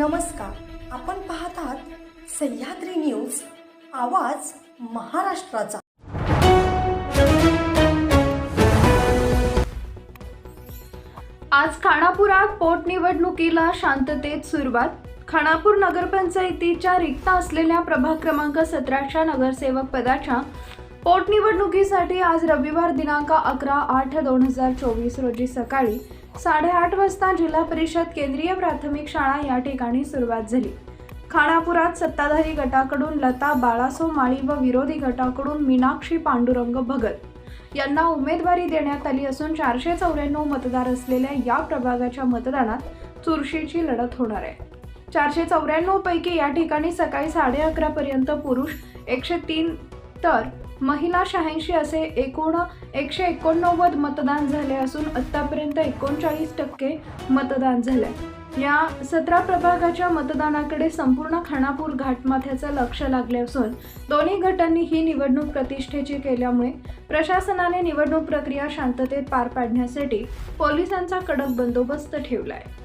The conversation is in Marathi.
नमस्कार. आपण पाहत आहात सह्याद्री न्यूज आवाज महाराष्ट्राचा. आज खानापुरात पोटनिवडणुकीला शांततेत सुरुवात. खानापूर नगरपंचायतीच्या रिक्त असलेल्या प्रभाग क्रमांक सतराच्या नगरसेवक पदाच्या पोटनिवडणुकीसाठी आज रविवार दिनांक अकरा आठ दोन हजार चोवीस रोजी सकाळी साडेआठ वाजता जिल्हा परिषद केंद्रीय प्राथमिक शाळा या ठिकाणी सुरुवात झाली. खानापुरात सत्ताधारी गटाकडून लता बाळासो माळी व विरोधी गटाकडून मीनाक्षी पांडुरंग भगत यांना उमेदवारी देण्यात आली असून चारशे चौऱ्याण्णव मतदार असलेल्या या प्रभागाच्या मतदानात चुरशीची लढत होणार आहे. चारशे चौऱ्याण्णव पैकी या ठिकाणी सकाळी साडे अकरा पर्यंत पुरुष एकशे तीन तर महिला शहाऐंशी असे एकूण एकशे एकोणनव्वद मतदान झाले असून आत्तापर्यंत एकोणचाळीस टक्के मतदान झाले या सतरा प्रभागाच्या मतदानाकडे संपूर्ण खानापूर घाटमाथ्याचं लक्ष लागले असून दोन्ही गटांनी ही निवडणूक प्रतिष्ठेची केल्यामुळे प्रशासनाने निवडणूक प्रक्रिया शांततेत पार पाडण्यासाठी पोलिसांचा कडक बंदोबस्त ठेवला आहे